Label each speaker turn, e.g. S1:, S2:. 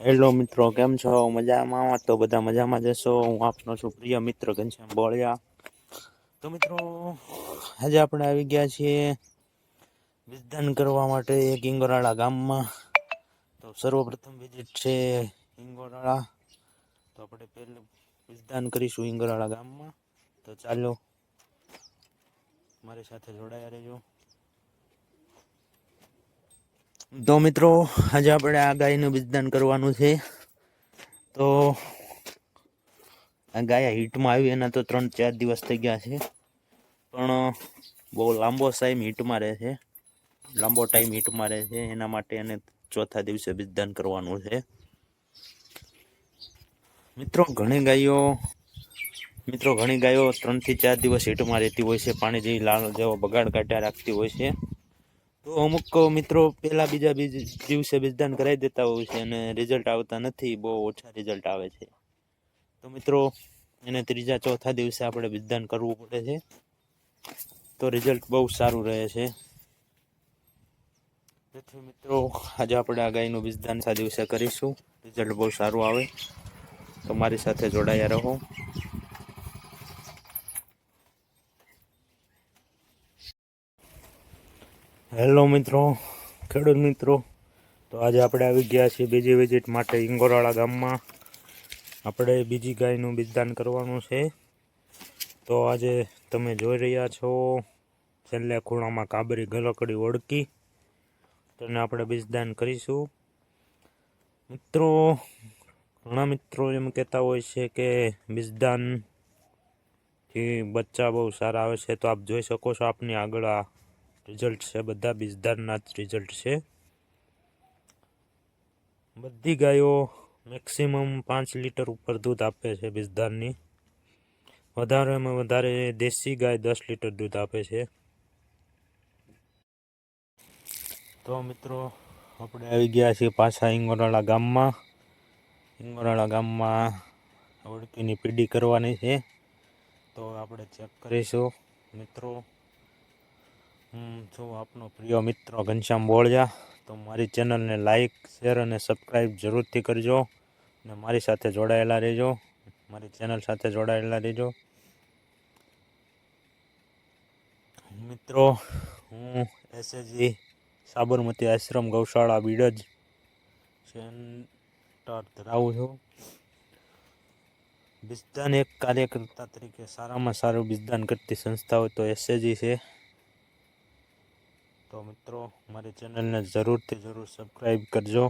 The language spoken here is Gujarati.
S1: હેલો મિત્રો, કેમ છો? મજામાં? તો બધા મજામાં જશો હું આપનો છું પ્રિય મિત્ર ઘનશ્યામ બોળિયા. તો મિત્રો, આજે આપણે આવી ગયા છીએ વિધાન કરવા માટે એક ઇંગોરાળા ગામમાં. તો સર્વપ્રથમ વિઝિટ છે ઇંગોરાળા તો આપણે પહેલું વિધાન કરીશું ઇંગોરાળા ગામમાં. તો ચાલો, મારી સાથે જોડાયા રહેજો. તો મિત્રો, આજે આપણે આ ગાયનું બીજદાન કરવાનું છે. તો આ ગાય હીટમાં આવી, એના તો ત્રણ ચાર દિવસ થઈ ગયા છે. પણ બહુ લાંબો ટાઈમ હીટમાં રહે છે. લાંબો ટાઈમ હીટમાં રહે છે. એના માટે એને ચોથા દિવસે બીજદાન કરવાનું છે. મિત્રો, ઘણી ગાયો, મિત્રો, ઘણી ગાયો ત્રણથી ચાર દિવસ હીટમાં રહેતી હોય છે. પાણી જેવી લાલ જેવો બગાડ કાઢ્યા રાખતી હોય છે. તો અમુક મિત્રો પહેલાં બીજા બીજ દિવસે બીજદાન કરાવી દેતા હોય છે અને રિઝલ્ટ આવતા નથી, બહુ ઓછા રિઝલ્ટ આવે છે. તો મિત્રો, એને ત્રીજા ચોથા દિવસે આપણે બીજદાન કરવું પડે છે. તો રિઝલ્ટ બહુ સારું રહે છે. તેથી મિત્રો, આજે આપણે આ ગાયનું બીજદાન સા દિવસે કરીશું. રિઝલ્ટ બહુ સારું આવે. તો મારી સાથે જોડાયા રહો. હેલો મિત્રો, ખેડૂત મિત્રો. તો આજે આપણે આવી ગયા છીએ બીજી વિઝિટ માટે ઇંગોરાળા ગામમાં. આપણે બીજી ગાયનું બીજદાન કરવાનું છે. તો આજે તમે જોઈ રહ્યા છો, છેલ્લે ખૂણામાં કાબરી ગલકડી ઓળકી તેને આપણે બીજદાન કરીશું. મિત્રો, ઘણા મિત્રો એમ કહેતા હોય છે કે બીજદાનથી બચ્ચા બહુ સારા આવે છે. તો આપ જોઈ શકો છો આપની આગળ આ રિઝલ્ટ છે, બધા બીજદારના જ રિઝલ્ટ છે. બધી ગાયો મેક્સિમમ પાંચ લીટર ઉપર દૂધ આપે છે બીજદારની વધારેમાં વધારે દેશી ગાય દસ લીટર દૂધ આપે છે. તો મિત્રો, આપણે આવી ગયા છીએ પાછા ઇંગોરાળા ગામમાં. ઇંગોરાળા ગામમાં ઓળખીની પીડી કરવાની છે. તો આપણે ચેક કરીશું. મિત્રો હું છું આપનો પ્રિય મિત્ર ઘનશ્યામ બોળજા, તો મારી ચેનલને લાઇક શેર અને સબસ્ક્રાઈબ જરૂરથી કરજો અને મારી સાથે જોડાયેલા રહેજો. મારી ચેનલ સાથે જોડાયેલા રહેજો. મિત્રો, હું એસએજી સાબરમતી આશ્રમ ગૌશાળા બીડજ સેન્ટર ધરાવું છું. બિજદાન એક કાર્યકર્તા તરીકે સારામાં સારું બિજદાન કરતી સંસ્થા હોય તો એસએજી છે. તો મિત્રો મારી ચેનલને જરૂરથી જરૂર સબસ્ક્રાઈબ કરજો.